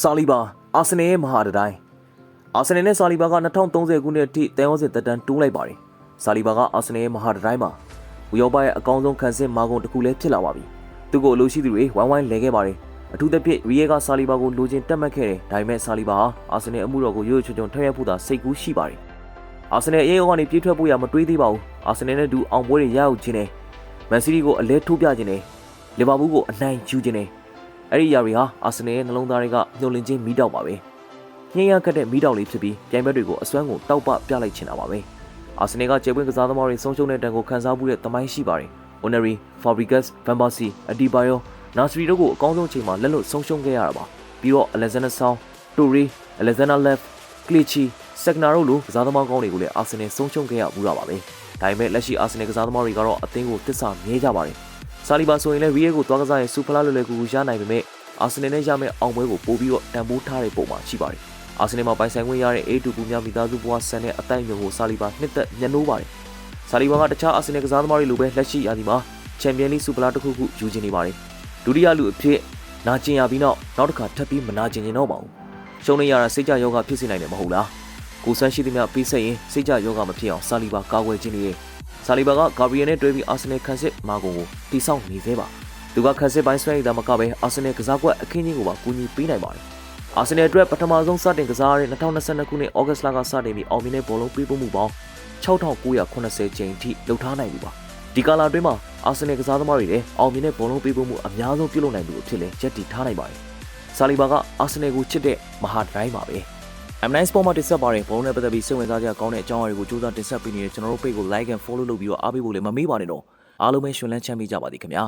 ဆာလီဘာအာဆင်နယ်ရဲ့မဟာတတိုင်းအာဆင်နယ်နဲ့ဆာလီဘာက2030ခုနှစ်အထိတန်ရောစစ်တက်တန်းတိုးလိုက်ပါတယ်ဆာလီဘာကအာဆင်နယ်ရဲ့မဟာတတိုင်းမှာဥရောပရဲ့အကောင်းဆုံးခံစစ်မာကုန်တစ်ခုလည်းဖြစ်လာပါပြီသူ့ကိုအလို့ရှိသူတွေဝိုင်းဝိုင်းလဲခဲ့ပါတယ်အထူးသဖြင့်ရီယေကဆာလီဘာကိုလိုချင်တက်မှတ်ခဲ့တယ်ဒါပေမဲ့ဆာလီဘာဟာအာဆင်နယ်အမှုတော်ကိုရိုးရိုးချွတ်ချွတ်ထည့်ရဖို့သာစိတ်ကူးရှိပါတယ်အာဆင်နယ်အရေးအောကနေပြေးထွက်ဖို့ရမတွေးသေးပါဘူးအာဆင်နယ်နဲ့တူအောင်ပွဲတွေရအောင်ခြင်းနဲ့မန်စီးတီးကိုအလဲထိုးပြခြင်းနဲ့လီဗာပူးကိုအနိုင်ယူခြင်းနဲ့ အဲ့ဒီຢာတွေဟာအာဆင်နယ်ရဲ့နှလုံးသားတွေကညှို့လင့်ခြင်းမီးတောက်ပါပဲညှင်းရခတ်တဲ့မီးတောက်လေးဖြစ်ပြီးပြိုင်ဘက်တွေကိုအစွမ်းကိုတောက်ပပြလိုက်ချင်တာပါပဲအာဆင်နယ်ကကျေပွင့်ကစားသမားတွေဆုံးရှုံးတဲ့တန်ကိုခန်းစားမှုတဲ့သမိုင်းရှိပါတယ် Oneri, Fabregas, Van Persie, Adebayo, Nasri တို့ကိုအကောင်းဆုံးအချိန်မှာလက်လွတ်ဆုံးရှုံးခဲ့ရတာပါပြီးတော့ Alexander Song, Toure, Alexander Lev, Clichy, Sagna တို့လိုကစားသမားကောင်းတွေကိုလည်းအာဆင်နယ်ဆုံးရှုံးခဲ့ရမှုတာပါပဲဒါပေမဲ့လက်ရှိအာဆင်နယ်ကစားသမားတွေကတော့အသင်းကိုတစ္ဆာမြဲကြပါတယ် ဆာလီဘာဆိုရင်လည်းရီယေကိုသွားကစားရင်စူဖလာလွယ်လွယ်ကူကူရနိုင်ပေမဲ့အာဆင်နယ်နဲ့ရမယ့်အောင်ပွဲကိုပို့ပြီးတော့တန်ဖိုးထားတဲ့ပုံမှာရှိပါတယ်။အာဆင်နယ်မှာပိုင်ဆိုင်ခွင့်ရတဲ့ A2 ကူများမိသားစုဘဝဆန်တဲ့အတိုင်းမျိုးကိုဆာလီဘာနှစ်သက်ညှနိုးပါတယ်။ဆာလီဘာကတခြားအာဆင်နယ်ကစားသမားတွေလိုပဲလက်ရှိရာသီမှာချန်ပီယံလိစူဖလာတစ်ခုခုယူချင်နေပါတယ်။ဒုတိယလူအဖြစ်နာကျင်ရပြီးနောက်နောက်တစ်ခါထပ်ပြီးမနာကျင်ကျင်တော့ပါဘူး။ရှုံးနေရတာစိတ်ကြယောဂဖြစ်စေနိုင်တယ်မဟုတ်လား။ကိုဆန်းရှိသမျှပေးဆက်ရင်စိတ်ကြယောဂမဖြစ်အောင်ဆာလီဘာကာကွယ်ခြင်းတွေ ဆာလီဘာကဂါဘရီယယ်နဲ့တွဲပြီးအာဆင်နယ်ခန်းစစ်မာဂုံကိုတိစောက်နေသေးပါသူကခန်းစစ်ပိုင်းဆွဲရတာမကပဲအာဆင်နယ်ကစားကွက်အခင်းကြီးကိုပါကူညီပေးနိုင်ပါတယ်အာဆင်နယ်အတွက်ပထမဆုံးစတင်ကစားရတဲ့2022ခုနှစ်ဩဂတ်စ်လကစတင်ပြီးအောင်မြင်တဲ့ဘောလုံးပေးပို့မှုပေါင်း6980ချိန်အထိလှုပ်ထားနိုင်ပြီပါဒီကာလအတွင်းမှာအာဆင်နယ်ကစားသမားတွေလည်းအောင်မြင်တဲ့ဘောလုံးပေးပို့မှုအများဆုံးပြုလုပ်နိုင်သူအဖြစ်လည်းချက်တည်ထားနိုင်ပါတယ်ဆာလီဘာကအာဆင်နယ်ကိုချစ်တဲ့မဟာဒရိုင်းပါပဲ M9 Sport မှာတင်ဆက်ပါတဲ့ဘုံနဲ့ပတ်သက်ပြီးစိတ်ဝင်စားကြကောင်းတဲ့အကြောင်းအရာတွေကိုစူးစမ်းတင်ဆက်ပေးနေတဲ့ကျွန်တော်တို့ page ကို like and follow လုပ်ပြီးတော့အားပေးဖို့လည်းမမေ့ပါနဲ့တော့အားလုံးပဲရှင်လန်းချမ်းမြေ့ကြပါသည်ခင်ဗျာ